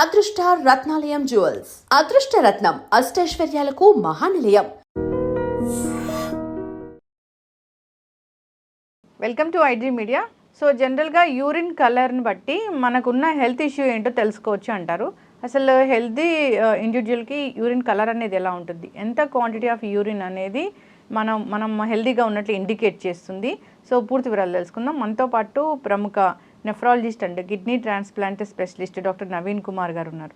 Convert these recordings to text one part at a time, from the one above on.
అదృష్ట రత్నాలయం జ్యువెల్స్. అదృష్ట రత్నం అష్టైశ్వర్యాలకు మహానిలయం. Welcome to iDream media so జనరల్గా యూరిన్ కలర్ని బట్టి మనకున్న హెల్త్ ఇష్యూ ఏంటో తెలుసుకోవచ్చు అంటారు. అసలు హెల్తీ ఇండివిజువల్కి యూరిన్ కలర్ అనేది ఎలా ఉంటుంది? ఎంత క్వాంటిటీ ఆఫ్ యూరిన్ అనేది మనం మనం హెల్తీగా ఉన్నట్లు ఇండికేట్ చేస్తుంది? సో పూర్తి వివరాలు తెలుసుకుందాం. మనతో పాటు ప్రముఖ nephrologist and kidney transplant specialist doctor Naveen Kumar garu ఉన్నారు.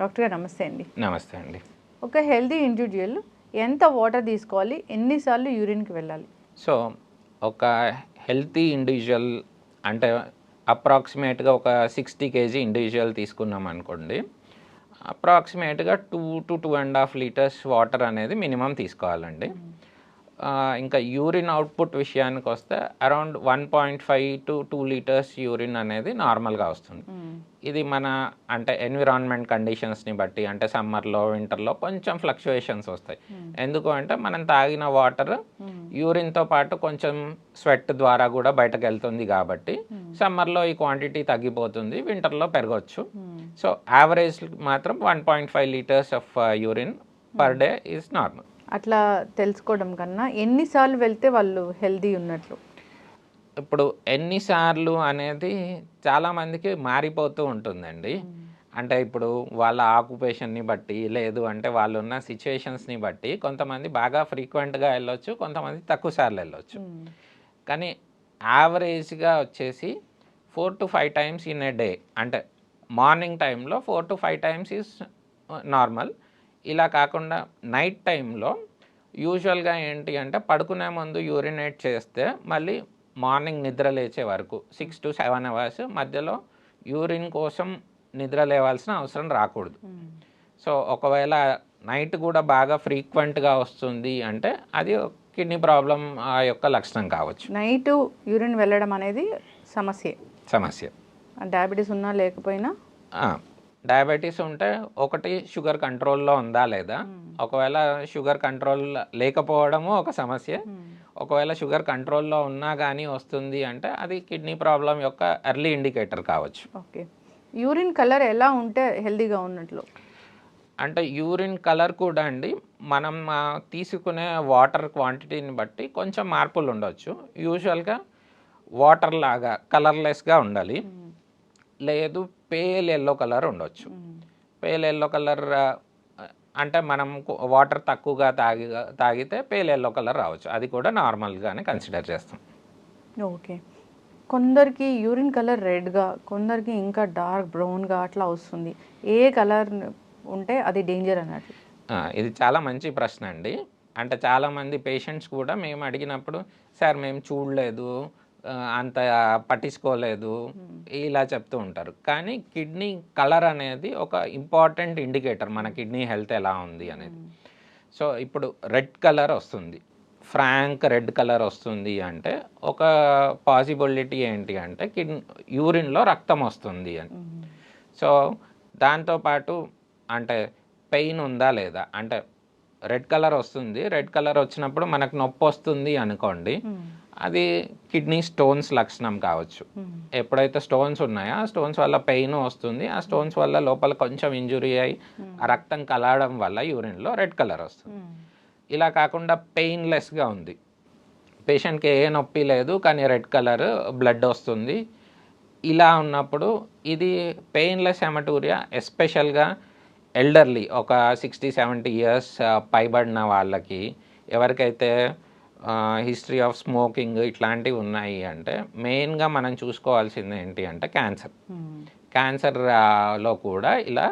డాక్టర్ గారు నమస్తే అండి. నమస్తే అండి. ఒక హెల్తీ ఇండివిజువల్ ఎంత వాటర్ తీసుకోవాలి ఎన్నిసార్లు యూరిన్కి వెళ్ళాలి? సో ఒక హెల్తీ ఇండివిజువల్ అంటే అప్రాక్సిమేట్గా ఒక సిక్స్టీ కేజీ ఇండివిజువల్ తీసుకున్నాం అనుకోండి అప్రాక్సిమేట్గా two to two and half litres water అనేది మినిమం తీసుకోవాలండి. ఇంకా యూరిన్ అవుట్పుట్ విషయానికి వస్తే around one point five to two litres urine అనేది నార్మల్గా వస్తుంది. ఇది మన అంటే ఎన్విరాన్మెంట్ కండిషన్స్ని బట్టి అంటే సమ్మర్లో వింటర్లో కొంచెం ఫ్లక్చుయేషన్స్ వస్తాయి. ఎందుకు అంటే మనం తాగిన వాటర్ యూరిన్తో పాటు కొంచెం స్వెట్ ద్వారా కూడా బయటకు వెళ్తుంది కాబట్టి సమ్మర్లో ఈ క్వాంటిటీ తగ్గిపోతుంది వింటర్లో పెరగవచ్చు సో యావరేజ్ మాత్రం one point five litres of urine per day is normal అట్లా తెలుసుకోవడం కన్నా ఎన్నిసార్లు వెళ్తే వాళ్ళు హెల్దీ ఉన్నట్లు? ఇప్పుడు ఎన్నిసార్లు అనేది చాలామందికి మారిపోతూ ఉంటుందండి. అంటే ఇప్పుడు వాళ్ళ ఆక్యుపేషన్ని బట్టి లేదు అంటే వాళ్ళు ఉన్న సిచ్యువేషన్స్ని బట్టి కొంతమంది బాగా ఫ్రీక్వెంట్గా వెళ్ళొచ్చు కొంతమంది తక్కువ సార్లు వెళ్ళొచ్చు. కానీ యావరేజ్గా వచ్చేసి four to five times in a day అంటే మార్నింగ్ టైంలో four to five times is normal. ఇలా కాకుండా నైట్ టైంలో యూజువల్గా ఏంటి అంటే పడుకునే ముందు యూరినేట్ చేస్తే మళ్ళీ మార్నింగ్ నిద్ర లేచే వరకు సిక్స్ టు సెవెన్ అవర్స్ మధ్యలో యూరిన్ కోసం నిద్ర లేవాల్సిన అవసరం రాకూడదు. సో ఒకవేళ నైట్ కూడా బాగా ఫ్రీక్వెంట్గా వస్తుంది అంటే అది కిడ్నీ ప్రాబ్లం ఆ యొక్క లక్షణం కావచ్చు. నైట్ యూరిన్ వెళ్ళడం అనేది సమస్య. సమస్య. డయాబెటీస్ ఉన్నా లేకపోయినా డయాబెటీస్ ఉంటే ఒకటి షుగర్ కంట్రోల్లో ఉందా లేదా? ఒకవేళ షుగర్ కంట్రోల్ లేకపోవడము ఒక సమస్య. ఒకవేళ షుగర్ కంట్రోల్లో ఉన్నా కానీ వస్తుంది అంటే అది కిడ్నీ ప్రాబ్లం యొక్క ఎర్లీ ఇండికేటర్ కావచ్చు. ఓకే. యూరిన్ కలర్ ఎలా ఉంటే హెల్దీగా ఉన్నట్లు? అంటే యూరిన్ కలర్ కూడా అండి. మనం తీసుకునే వాటర్ క్వాంటిటీని బట్టి కొంచెం మార్పులు ఉండొచ్చు. యూజువల్గా వాటర్ లాగా కలర్లెస్గా ఉండాలి. లేదు పేల్ ఎల్లో కలర్ ఉండొచ్చు. పేల్ ఎల్లో కలర్ అంటే మనం వాటర్ తక్కువగా తాగి తాగితే పేల్ ఎల్లో కలర్ రావచ్చు. అది కూడా నార్మల్గానే కన్సిడర్ చేస్తాం. ఓకే. కొందరికి యూరిన్ కలర్ రెడ్గా కొందరికి ఇంకా డార్క్ బ్రౌన్గా అట్లా వస్తుంది. ఏ కలర్ ఉంటే అది డేంజర్ అన్నట్లు ఆ, ఇది చాలా మంచి ప్రశ్న అండి. అంటే చాలామంది పేషెంట్స్ కూడా మేము అడిగినప్పుడు సార్ మేము చూడలేదు. అంత పట్టించుకోలేదు. ఇలా చెప్తూ ఉంటారు. కానీ కిడ్నీ కలర్ అనేది ఒక ఇంపార్టెంట్ ఇండికేటర్. మన కిడ్నీ హెల్త్ ఎలా ఉంది అనేది. సో ఇప్పుడు రెడ్ కలర్ వస్తుంది. ఫ్రాంక్ రెడ్ కలర్ వస్తుంది అంటే ఒక పాసిబిలిటీ ఏంటి అంటే కిడ్ యూరిన్లో రక్తం వస్తుంది అని. సో దాంతోపాటు అంటే పెయిన్ ఉందా లేదా? అంటే రెడ్ కలర్ వస్తుంది. రెడ్ కలర్ వచ్చినప్పుడు మనకు నొప్పి వస్తుంది అనుకోండి. అది కిడ్నీ స్టోన్స్ లక్షణం కావచ్చు. ఎప్పుడైతే స్టోన్స్ ఉన్నాయో ఆ స్టోన్స్ వల్ల పెయిన్ వస్తుంది. ఆ స్టోన్స్ వల్ల లోపల కొంచెం ఇంజురీ అయ్యి ఆ రక్తం కలవడం వల్ల యూరిన్లో రెడ్ కలర్ వస్తుంది. ఇలా కాకుండా పెయిన్లెస్గా ఉంది. పేషెంట్కి ఏ నొప్పి లేదు కానీ రెడ్ కలర్ బ్లడ్ వస్తుంది. ఇలా ఉన్నప్పుడు ఇది పెయిన్లెస్ హెమటూరియా ఎస్పెషల్గా ఎల్డర్లీ ఒక సిక్స్టీ సెవెంటీ ఇయర్స్ పైబడిన వాళ్ళకి ఎవరికైతే హిస్టరీ ఆఫ్ స్మోకింగ్ ఇట్లాంటివి ఉన్నాయి అంటే మెయిన్గా మనం చూసుకోవాల్సింది ఏంటి అంటే క్యాన్సర్ క్యాన్సర్లో కూడా ఇలా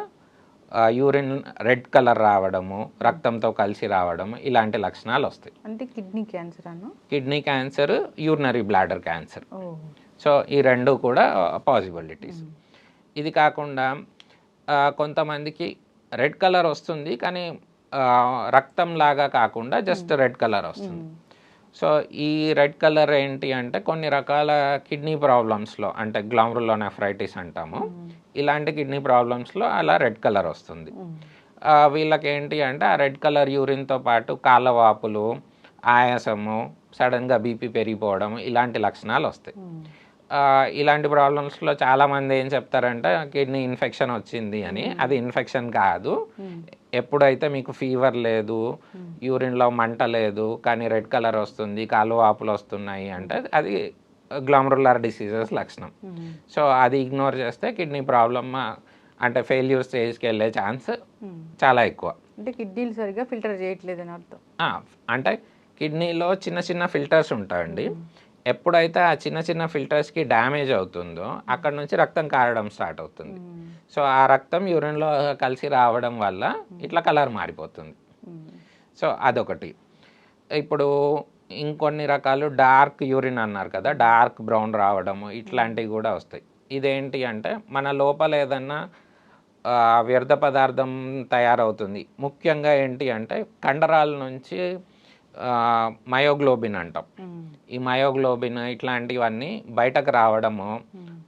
యూరిన్ రెడ్ కలర్ రావడము రక్తంతో కలిసి రావడము ఇలాంటి లక్షణాలు వస్తాయి. అంటే kidney cancer kidney cancer urinary bladder cancer so ఈ రెండు కూడా పాసిబిలిటీస్ ఇది కాకుండా ఆ, కొంతమందికి రెడ్ కలర్ వస్తుంది కానీ రక్తం లాగా కాకుండా జస్ట్ రెడ్ కలర్ వస్తుంది. సో ఈ రెడ్ కలర్ ఏంటి అంటే కొన్ని రకాల కిడ్నీ ప్రాబ్లమ్స్లో అంటే గ్లామరులోనెఫ్రైటిస్ అంటాము ఇలాంటి కిడ్నీ ప్రాబ్లమ్స్లో అలా రెడ్ కలర్ వస్తుంది. వీళ్ళకి ఏంటి అంటే ఆ రెడ్ కలర్ యూరిన్తో పాటు కాళ్ళవాపులు ఆయాసము సడన్గా బీపీ పెరిగిపోవడం ఇలాంటి లక్షణాలు వస్తాయి. ఇలాంటి ప్రాబ్లమ్స్లో చాలామంది ఏం చెప్తారంటే కిడ్నీ ఇన్ఫెక్షన్ వచ్చింది అని. అది ఇన్ఫెక్షన్ కాదు. ఎప్పుడైతే మీకు ఫీవర్ లేదు యూరిన్లో మంట లేదు కానీ రెడ్ కలర్ వస్తుంది కాలు వాపులు వస్తున్నాయి అంటే అది గ్లామరులర్ డిసీజెస్ లక్షణం. సో అది ఇగ్నోర్ చేస్తే కిడ్నీ ప్రాబ్లమ్ అంటే ఫెయిల్యూర్ స్టేజ్కి వెళ్ళే ఛాన్స్ చాలా ఎక్కువ. అంటే కిడ్నీలు సరిగ్గా ఫిల్టర్ చేయట్లేదు అని అర్థం. అంటే కిడ్నీలో చిన్న చిన్న ఫిల్టర్స్ ఉంటాయండి. ఎప్పుడైతే ఆ చిన్న చిన్న ఫిల్టర్స్కి డ్యామేజ్ అవుతుందో అక్కడ నుంచి రక్తం కారడం స్టార్ట్ అవుతుంది. సో ఆ రక్తం యూరిన్లో కలిసి రావడం వల్ల ఇట్లా కలర్ మారిపోతుంది. సో అదొకటి. ఇప్పుడు ఇంకొన్ని రకాలు డార్క్ యూరిన్ అన్నారు కదా డార్క్ బ్రౌన్ రావడము ఇట్లాంటివి కూడా వస్తాయి. ఇదేంటి అంటే మన లోపల ఏదన్నా వ్యర్థ పదార్థం తయారవుతుంది. ముఖ్యంగా ఏంటి అంటే కండరాల నుంచి మయోగ్లోబిన్ అంటాం. ఈ మయోగ్లోబిన్ ఇట్లాంటివన్నీ బయటకు రావడము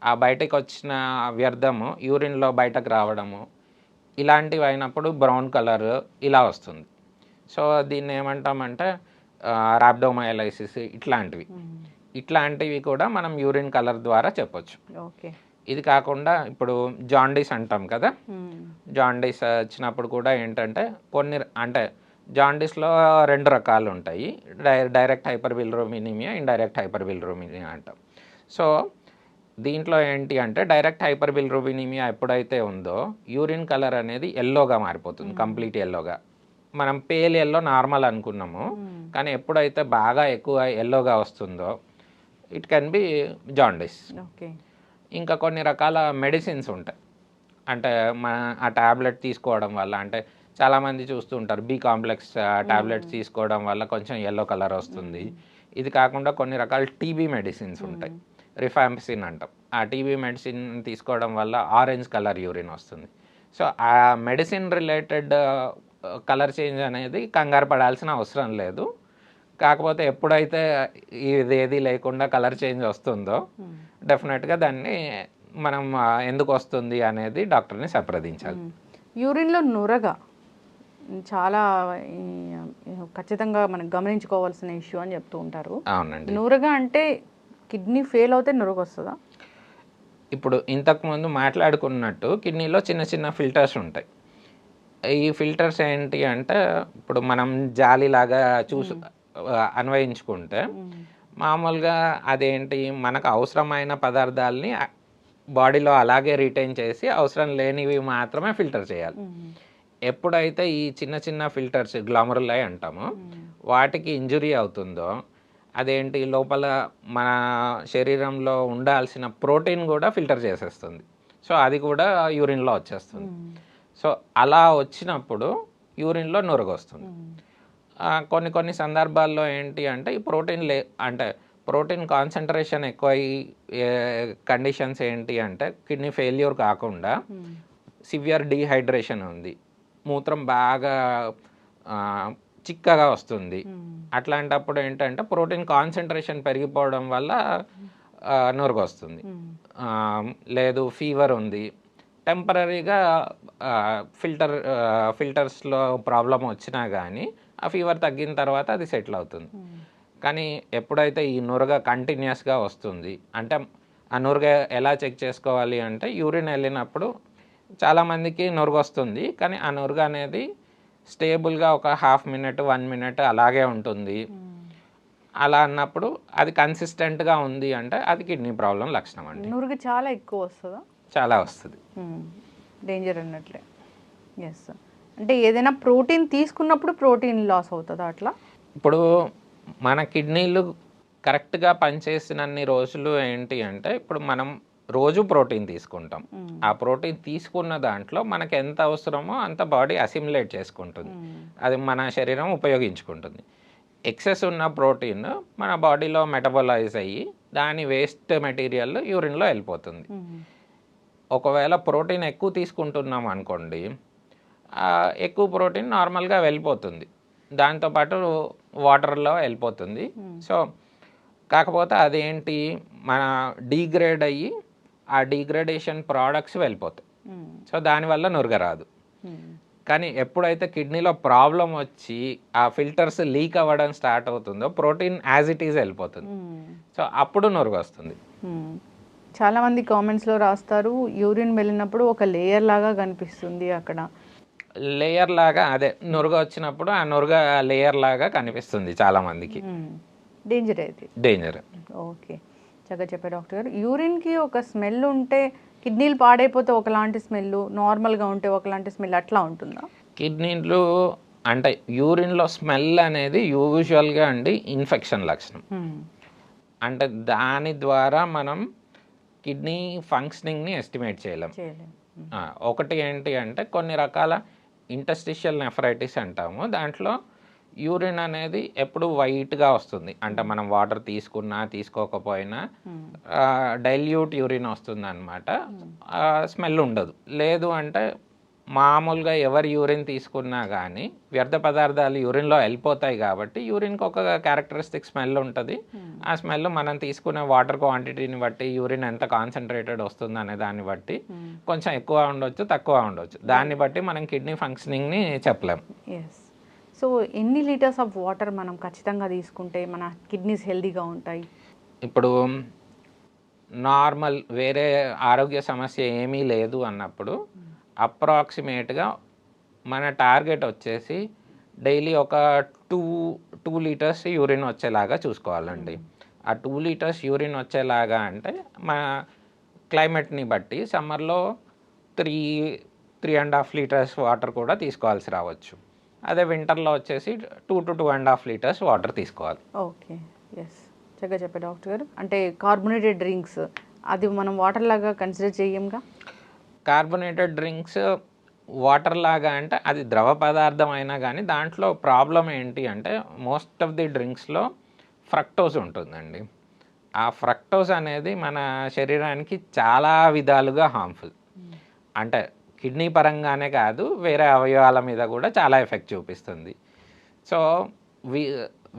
ఆ బయటకు వచ్చిన వ్యర్థము యూరిన్లో బయటకు రావడము ఇలాంటివి అయినప్పుడు బ్రౌన్ కలర్ ఇలా వస్తుంది. సో దీన్ని ఏమంటామంటే రాబ్డోమయలైసిస్ ఇట్లాంటివి. ఇట్లాంటివి కూడా మనం యూరిన్ కలర్ ద్వారా చెప్పొచ్చు. ఓకే. ఇది కాకుండా ఇప్పుడు జాండీస్ అంటాం కదా? జాండీస్ వచ్చినప్పుడు కూడా ఏంటంటే కొన్ని అంటే జాండీస్లో రెండు రకాలు ఉంటాయి di direct hyper bilirubinaemia indirect hyper bilirubinaemia అంటాం. సో దీంట్లో ఏంటి అంటే డైరెక్ట్ హైపర్ బిల్రోమినిమియా ఎప్పుడైతే ఉందో యూరిన్ కలర్ అనేది ఎల్లోగా మారిపోతుంది కంప్లీట్ ఎల్లోగా. మనం పేల్ ఎల్లో నార్మల్ అనుకున్నాము కానీ ఎప్పుడైతే బాగా ఎక్కువ ఎల్లోగా వస్తుందో it can be jaundice. Okay. ఇంకా కొన్ని రకాల మెడిసిన్స్ ఉంటాయి. అంటే మన ఆ ట్యాబ్లెట్ తీసుకోవడం వల్ల అంటే చాలామంది చూస్తూ ఉంటారు. బి కాంప్లెక్స్ ట్యాబ్లెట్స్ తీసుకోవడం వల్ల కొంచెం ఎల్లో కలర్ వస్తుంది. ఇది కాకుండా కొన్ని రకాల టీబీ మెడిసిన్స్ ఉంటాయి. రిఫాంపిసిన్ అంటాం. ఆ టీబీ మెడిసిన్ తీసుకోవడం వల్ల ఆరెంజ్ కలర్ యూరిన్ వస్తుంది. సో ఆ మెడిసిన్ రిలేటెడ్ కలర్ చేంజ్ అనేది కంగారు పడాల్సిన అవసరం లేదు. కాకపోతే ఎప్పుడైతే ఇది ఏది లేకుండా కలర్ చేంజ్ వస్తుందో డెఫినెట్గా దాన్ని మనం ఎందుకు వస్తుంది అనేది డాక్టర్ని సంప్రదించాలి. యూరిన్లో నురగ చాలా ఖచ్చితంగా మనం గమనించుకోవాల్సిన ఇష్యూ అని చెప్తూ ఉంటారు. అవునండి. నురగ అంటే కిడ్నీ ఫెయిల్ అవుతే నురగ వస్తుందా ఇప్పుడు ఇంతకుముందు మాట్లాడుకున్నట్టు కిడ్నీలో చిన్న చిన్న ఫిల్టర్స్ ఉంటాయి. ఈ ఫిల్టర్స్ ఏంటి అంటే ఇప్పుడు మనం జాలిలాగా చూసు అన్వయించుకుంటే మామూలుగా అదేంటి మనకు అవసరమైన పదార్థాలని బాడీలో అలాగే రిటైన్ చేసి అవసరం లేనివి మాత్రమే ఫిల్టర్ చేయాలి. ఎప్పుడైతే ఈ చిన్న చిన్న ఫిల్టర్స్ గ్లామరులై అంటామో వాటికి ఇంజురీ అవుతుందో అదేంటి లోపల మన శరీరంలో ఉండాల్సిన ప్రోటీన్ కూడా ఫిల్టర్ చేసేస్తుంది. సో అది కూడా యూరిన్లో వచ్చేస్తుంది. సో అలా వచ్చినప్పుడు యూరిన్లో నురగొస్తుంది. ఆ, కొన్ని కొన్ని సందర్భాల్లో ఏంటి అంటే ఈ ప్రోటీన్ లే అంటే ప్రోటీన్ కాన్సన్ట్రేషన్ ఎక్కువ కండిషన్స్ ఏంటి అంటే కిడ్నీ ఫెయిల్యూర్ కాకుండా సివియర్ డీహైడ్రేషన్ ఉంది. మూత్రం బాగా చిక్కగా వస్తుంది. అట్లాంటప్పుడు ఏంటంటే ప్రోటీన్ కాన్సన్ట్రేషన్ పెరిగిపోవడం వల్ల నురుగు వస్తుంది. లేదు ఫీవర్ ఉంది. టెంపరీగా ఫిల్టర్ ఫిల్టర్స్లో ప్రాబ్లం వచ్చినా కానీ ఆ ఫీవర్ తగ్గిన తర్వాత అది సెటిల్ అవుతుంది. కానీ ఎప్పుడైతే ఈ నురగ కంటిన్యూస్గా వస్తుంది అంటే ఆ నురగ ఎలా చెక్ చేసుకోవాలి అంటే యూరిన్ వెళ్ళినప్పుడు చాలామందికి నురుగు వస్తుంది కానీ ఆ నురుగు అనేది స్టేబుల్గా ఒక హాఫ్ మినిట్ వన్ మినిట్ అలాగే ఉంటుంది. అలా అన్నప్పుడు అది కన్సిస్టెంట్గా ఉంది అంటే అది కిడ్నీ ప్రాబ్లం లక్షణం అండి. నురుగు చాలా ఎక్కువ వస్తుందా? చాలా వస్తుంది. డేంజర్ అన్నట్లే. ఎస్ అంటే ఏదైనా ప్రోటీన్ తీసుకున్నప్పుడు ప్రోటీన్ లాస్ అవుతుందా అట్లా? ఇప్పుడు మన కిడ్నీలు కరెక్ట్గా పనిచేసినన్ని రోజులు ఏంటి అంటే ఇప్పుడు మనం రోజు ప్రోటీన్ తీసుకుంటాం. ఆ ప్రోటీన్ తీసుకున్న దాంట్లో మనకి ఎంత అవసరమో అంత బాడీ అసిమిలేట్ చేసుకుంటుంది. అది మన శరీరం ఉపయోగించుకుంటుంది. ఎక్సెస్ ఉన్న ప్రోటీన్ మన బాడీలో మెటబలైజ్ అయ్యి దాని వేస్ట్ మెటీరియల్ యూరిన్లో వెళ్ళిపోతుంది. ఒకవేళ ప్రోటీన్ ఎక్కువ తీసుకుంటున్నాం అనుకోండి ఎక్కువ ప్రోటీన్ నార్మల్గా వెళ్ళిపోతుంది. దాంతోపాటు వాటర్లో వెళ్ళిపోతుంది. సో కాకపోతే అదేంటి మన డీగ్రేడ్ అయ్యి ఆ డీగ్రేడేషన్ ప్రోడక్ట్స్ వెళ్ళిపోతాయి. సో దానివల్ల నురగ రాదు. కానీ ఎప్పుడైతే కిడ్నీలో ప్రాబ్లం వచ్చి ఆ ఫిల్టర్స్ లీక్ అవ్వడం స్టార్ట్ అవుతుందో ప్రోటీన్ యాజ్ ఇట్ ఈజ్ వెళ్ళిపోతుంది. సో అప్పుడు నురుగు వస్తుంది. చాలా మంది కామెంట్స్లో రాస్తారు యూరిన్ వెళ్ళినప్పుడు ఒక లేయర్ లాగా కనిపిస్తుంది అక్కడ. లేయర్ లాగా అదే నురుగ వచ్చినప్పుడు ఆ నురుగ లేయర్ లాగా కనిపిస్తుంది చాలా మందికి. డేంజర్ అయితే. Danger okay. చక్కగా చెప్పారు డాక్టర్ గారు. యూరిన్కి ఒక స్మెల్ ఉంటే కిడ్నీలు పాడైపోతే ఒకలాంటి స్మెల్ నార్మల్గా ఉంటే ఒకలాంటి స్మెల్ అట్లా ఉంటుందా? కిడ్నీలు అంటే యూరిన్లో స్మెల్ అనేది యూజువల్గా అండి ఇన్ఫెక్షన్ లక్షణం. అంటే దాని ద్వారా మనం కిడ్నీ ఫంక్షనింగ్ని ఎస్టిమేట్ చేయలేం. ఒకటి ఏంటి అంటే కొన్ని రకాల ఇంటస్టిషియల్ నెఫరైటిస్ అంటాము. దాంట్లో యూరిన్ అనేది ఎప్పుడు వైట్గా వస్తుంది. అంటే మనం వాటర్ తీసుకున్నా తీసుకోకపోయినా డైల్యూట్ యూరిన్ వస్తుంది అనమాట స్మెల్ ఉండదు. లేదు అంటే మామూలుగా ఎవరు యూరిన్ తీసుకున్నా కానీ వ్యర్థ పదార్థాలు యూరిన్లో వెళ్ళిపోతాయి కాబట్టి యూరిన్కి ఒక క్యారెక్టరిస్టిక్ స్మెల్ ఉంటుంది. ఆ స్మెల్ మనం తీసుకునే వాటర్ క్వాంటిటీని బట్టి యూరిన్ ఎంత కాన్సన్ట్రేటెడ్ వస్తుంది అనే దాన్ని బట్టి కొంచెం ఎక్కువ ఉండొచ్చు తక్కువ ఉండొచ్చు. దాన్ని బట్టి మనం కిడ్నీ ఫంక్షనింగ్ని చెప్పలేం. ఎస్ సో ఎన్ని లీటర్స్ ఆఫ్ వాటర్ మనం ఖచ్చితంగా తీసుకుంటే మన కిడ్నీస్ హెల్దీగా ఉంటాయి? ఇప్పుడు నార్మల్ వేరే ఆరోగ్య సమస్య ఏమీ లేదు అన్నప్పుడు అప్రాక్సిమేట్గా మన టార్గెట్ వచ్చేసి డైలీ ఒక టూ టూ లీటర్స్ యూరిన్ వచ్చేలాగా చూసుకోవాలండి. ఆ టూ లీటర్స్ యూరిన్ వచ్చేలాగా అంటే మన క్లైమేట్ని బట్టి సమ్మర్లో three three and half litres water కూడా తీసుకోవాల్సి రావచ్చు. అదే వింటర్లో వచ్చేసి two to two and half litres water తీసుకోవాలి. ఓకే ఎస్ చక్కగా చెప్పారు డాక్టర్ గారు. అంటే కార్బొనేటెడ్ డ్రింక్స్ అది మనం వాటర్ లాగా కన్సిడర్ చేయంగా? కార్బొనేటెడ్ డ్రింక్స్ వాటర్ లాగా అంటే అది ద్రవ పదార్థం అయినా కానీ దాంట్లో ప్రాబ్లం ఏంటి అంటే మోస్ట్ ఆఫ్ ది డ్రింక్స్లో ఫ్రక్టోజ్ ఉంటుందండి. ఆ ఫ్రక్టోజ్ అనేది మన శరీరానికి చాలా విధాలుగా హార్మ్ఫుల్ అంటే కిడ్నీ పరంగానే కాదు వేరే అవయవాల మీద కూడా చాలా ఎఫెక్ట్ చూపిస్తుంది. సో వీ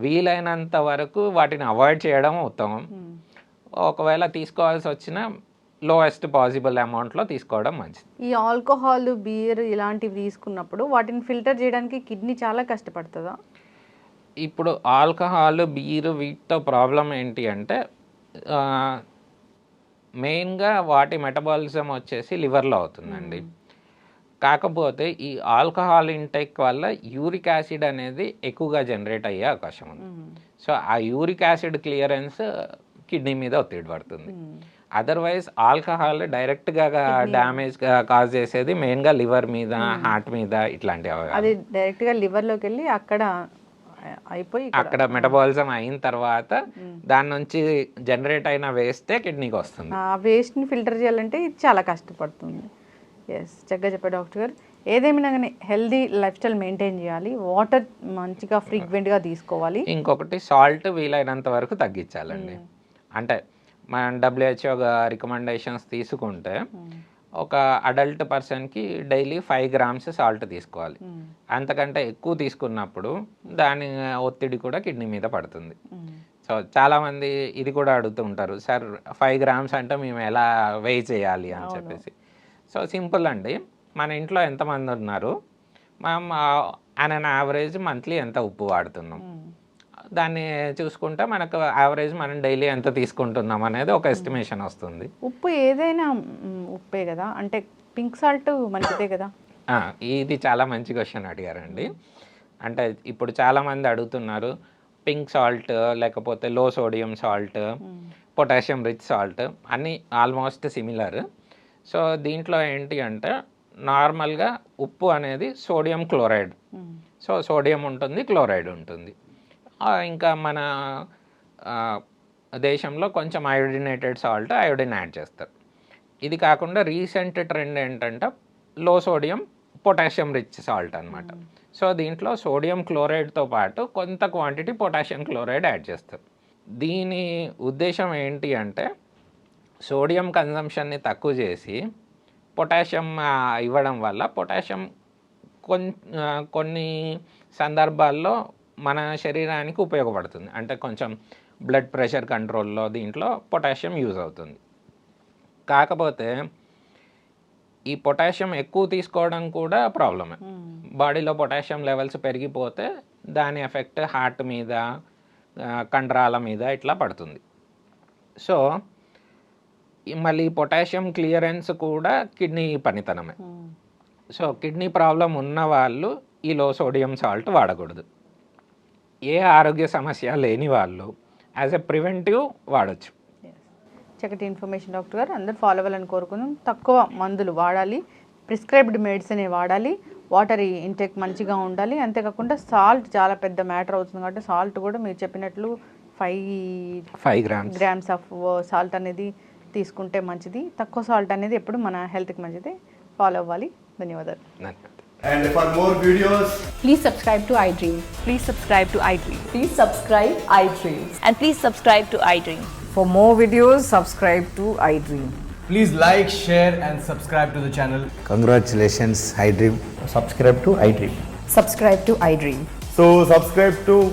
వీలైనంత వరకు వాటిని అవాయిడ్ చేయడం ఉత్తమం. ఒకవేళ తీసుకోవాల్సి వచ్చిన లోయెస్ట్ పాసిబుల్ అమౌంట్లో తీసుకోవడం మంచిది. ఈ ఆల్కహాల్ బీర్ ఇలాంటివి తీసుకున్నప్పుడు వాటిని ఫిల్టర్ చేయడానికి కిడ్నీ చాలా కష్టపడుతుందా? ఇప్పుడు ఆల్కహాల్ బీర్ వీటితో ప్రాబ్లం ఏంటి అంటే మెయిన్గా వాటి మెటబాలిజం వచ్చేసి లివర్లో అవుతుందండి. కాకపోతే ఈ ఆల్కహాల్ ఇంటేక్ వల్ల యూరిక్ యాసిడ్ అనేది ఎక్కువగా జనరేట్ అయ్యే అవకాశం ఉంది. సో ఆ యూరిక్ యాసిడ్ క్లియరెన్స్ కిడ్నీ మీద ఒత్తిడి పడుతుంది. అదర్వైజ్ ఆల్కహాల్ డైరెక్ట్గా డ్యామేజ్ కాజ్ చేసేది మెయిన్గా లివర్ మీద హార్ట్ మీద ఇట్లాంటి అవయవాలు. అది డైరెక్ట్గా లివర్లోకి వెళ్ళి అక్కడ అయిపోయి అక్కడ మెటబాలిజం అయిన తర్వాత దాని నుంచి జనరేట్ అయిన వేస్తే కిడ్నీకి వస్తుంది. ఆ వేస్ట్ని ఫిల్టర్ చేయాలంటే ఇది చాలా కష్టపడుతుంది. ఎస్ చక్కగా చెప్పారు డాక్టర్ గారు. ఏదేమైనా కానీ హెల్దీ లైఫ్ స్టైల్ మెయింటైన్ చేయాలి. వాటర్ మంచిగా ఫ్రీక్వెంట్గా తీసుకోవాలి. ఇంకొకటి సాల్ట్ వీలైనంత వరకు తగ్గించాలండి. అంటే మన డబ్ల్యూహెచ్ఓ రికమెండేషన్స్ తీసుకుంటే ఒక అడల్ట్ పర్సన్కి డైలీ ఫైవ్ గ్రామ్స్ సాల్ట్ తీసుకోవాలి. అంతకంటే ఎక్కువ తీసుకున్నప్పుడు దాని ఒత్తిడి కూడా కిడ్నీ మీద పడుతుంది. సో చాలామంది ఇది కూడా అడుగుతూ ఉంటారు సార్ ఫైవ్ గ్రామ్స్ అంటే మేము ఎలా వెయి చేయాలి? అని చెప్పేసి. సో సింపుల్ అండి. మన ఇంట్లో ఎంతమంది ఉన్నారు? మనం ఆన్ అన్ యావరేజ్ మంత్లీ ఎంత ఉప్పు వాడుతున్నాం? దాన్ని చూసుకుంటే మనకు యావరేజ్ మనం డైలీ ఎంత తీసుకుంటున్నాం అనేది ఒక ఎస్టిమేషన్ వస్తుంది. ఉప్పు ఏదైనా ఉప్పే కదా? అంటే పింక్ సాల్ట్ మంచిదే కదా? ఇది చాలా మంచి క్వశ్చన్ అడిగారండి. అంటే ఇప్పుడు చాలామంది అడుగుతున్నారు పింక్ సాల్ట్ లేకపోతే low sodium salt potassium rich salt అన్నీ ఆల్మోస్ట్ సిమిలర్. సో దీంట్లో ఏంటి అంటే నార్మల్గా ఉప్పు అనేది సోడియం క్లోరైడ్. సో సోడియం ఉంటుంది క్లోరైడ్ ఉంటుంది. ఇంకా మన దేశంలో కొంచెం అయోడినేటెడ్ సాల్ట్ అయోడిన్ యాడ్ చేస్తారు. ఇది కాకుండా రీసెంట్ ట్రెండ్ ఏంటంటే low sodium potassium rich salt అన్నమాట. సో దీంట్లో సోడియం క్లోరైడ్తో పాటు కొంత క్వాంటిటీ పొటాషియం క్లోరైడ్ యాడ్ చేస్తారు. దీని ఉద్దేశం ఏంటి అంటే సోడియం కన్జంప్షన్ని తక్కువ చేసి పొటాషియం ఇవ్వడం వల్ల పొటాషియం కొన్ని సందర్భాల్లో మన శరీరానికి ఉపయోగపడుతుంది. అంటే కొంచెం బ్లడ్ ప్రెషర్ కంట్రోల్లో దీంట్లో పొటాషియం యూజ్ అవుతుంది. కాకపోతే ఈ పొటాషియం ఎక్కువ తీసుకోవడం కూడా ప్రాబ్లమే. బాడీలో పొటాషియం లెవెల్స్ పెరిగిపోతే దాని ఎఫెక్ట్ హార్ట్ మీద కండరాల మీద ఇట్లా పడుతుంది. సో మళ్ళీ పొటాషియం క్లియరెన్స్ కూడా కిడ్నీ పనితనమే. సో కిడ్నీ ప్రాబ్లం ఉన్న వాళ్ళు ఈ లో సోడియం సాల్ట్ వాడకూడదు. ఏ ఆరోగ్య సమస్య లేని వాళ్ళు యాజ్ ఎ ప్రివెంటివ్ వాడచ్చు. చక్కటి ఇన్ఫర్మేషన్ డాక్టర్ గారు అందరు ఫాలో అవ్వాలని కోరుకుందాం. తక్కువ మందులు వాడాలి ప్రిస్క్రైబ్డ్ మెడిసిన్ వాడాలి వాటర్ ఇంటేక్ మంచిగా ఉండాలి. అంతేకాకుండా సాల్ట్ చాలా పెద్ద మ్యాటర్ అవుతుంది కాబట్టి సాల్ట్ కూడా మీరు చెప్పినట్లు five five grams. Grams of salt అనేది తీసుకుంటే మంచిది తక్కువ సాల్ట్ అనేది ఎప్పుడు మన హెల్త్కి మంచిది ఫాలో అవ్వాలి ధన్యవాదాలు And for more videos, Please subscribe to iDream. Please subscribe to iDream. Please subscribe iDreams. And please subscribe to iDream. For more videos, subscribe to iDream. please like, share, and subscribe to the channel. Congratulations, iDream. subscribe to iDream. Subscribe to iDream. So, subscribe to